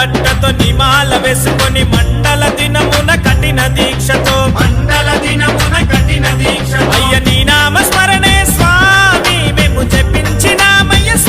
బట్టతో నిమాల వేసుకొని మండల దినమున కఠిన దీక్షతో మండల దినమున కఠిన